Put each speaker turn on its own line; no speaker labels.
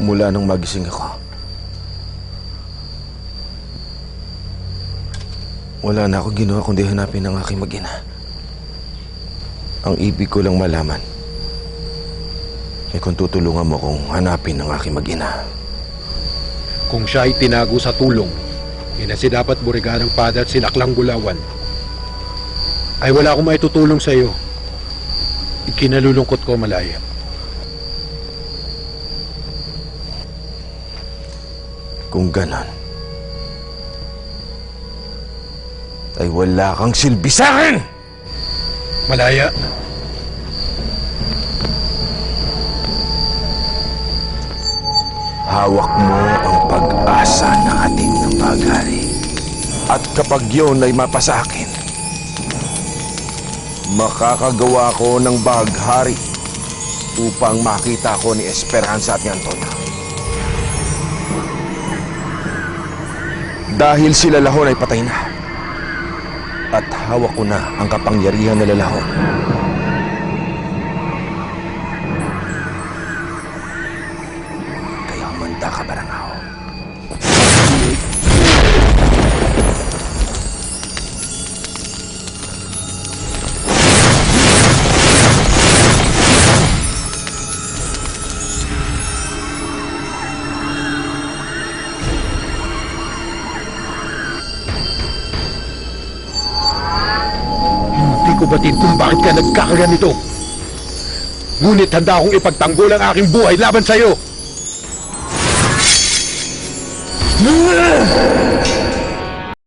Mula nung magising ako, wala na ako ginawa kundi hanapin ang aking mag-ina. Ang ibig ko lang malaman ay kung tutulungan mo kong hanapin ang aking mag-ina.
Kung siya ay tinago sa tulong, inasi dapat burigan ng pada at sinaklang gulawan, ay wala akong maitutulong sa iyo. Ikinalulungkot ko, Malaya.
Kung ganon, ay wala kang silbi sa akin!
Malaya,
Hawak mo ang pag-asa ng ating ng bagari. At kapag yun ay mapasa akin, makakagawa ko ng baghari upang makita ko ni Esperanza at ni Antonio. Dahil sila lahon ay patay na. At hawak ko na ang kapangyarihan na lalahon. Kaya humanda ka, Barangaw.
Batid kung bakit ka nagkakaganito. Ngunit handa akong ipagtanggol ang aking buhay laban sa iyo.